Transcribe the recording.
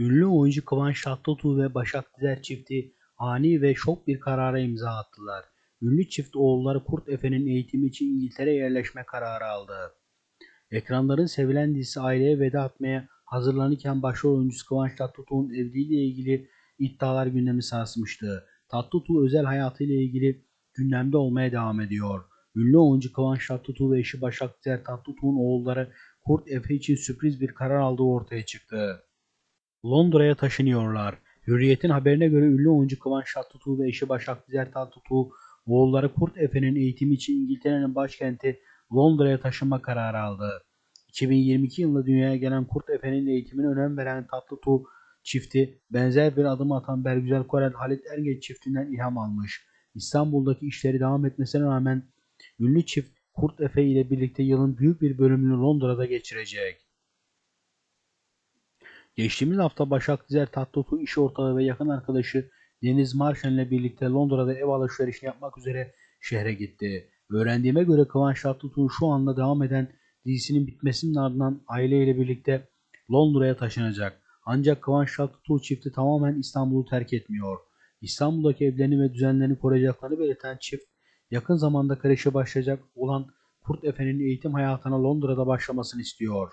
Ünlü oyuncu Kıvanç Tatlıtuğ ve Başak Dizer çifti ani ve şok bir karara imza attılar. Ünlü çift oğulları Kurt Efe'nin eğitimi için İngiltere yerleşme kararı aldı. Ekranların sevilen dizisi aileye veda etmeye hazırlanırken başrol oyuncusu Kıvanç Tatlıtuğ'un evliliğiyle ilgili iddialar gündemi sarsmıştı. Tatlıtuğ özel hayatıyla ilgili gündemde olmaya devam ediyor. Ünlü oyuncu Kıvanç Tatlıtuğ ve eşi Başak Dizer Tatlıtuğ'un oğulları Kurt Efe için sürpriz bir karar aldığı ortaya çıktı. Londra'ya taşınıyorlar. Hürriyet'in haberine göre ünlü oyuncu Kıvanç Tatlıtuğ ve eşi Başak Dizer Tatlıtuğ oğulları Kurt Efe'nin eğitimi için İngiltere'nin başkenti Londra'ya taşınma kararı aldı. 2022 yılında dünyaya gelen Kurt Efe'nin eğitimine önem veren Tatlıtuğ çifti benzer bir adım atan Bergüzel Korel Halit Ergenç çiftinden ilham almış. İstanbul'daki işleri devam etmesine rağmen ünlü çift Kurt Efe ile birlikte yılın büyük bir bölümünü Londra'da geçirecek. Geçtiğimiz hafta Başak Dizer Tatlıtuğ iş ortağı ve yakın arkadaşı Deniz Marşen ile birlikte Londra'da ev alışverişini yapmak üzere şehre gitti. Öğrendiğime göre Kıvanç Tatlıtuğ şu anda devam eden dizisinin bitmesinin ardından aileyle birlikte Londra'ya taşınacak. Ancak Kıvanç Tatlıtuğ çifti tamamen İstanbul'u terk etmiyor. İstanbul'daki evlerini ve düzenlerini koruyacaklarını belirten çift yakın zamanda kreşe başlayacak olan Kurt Efe'nin eğitim hayatına Londra'da başlamasını istiyor.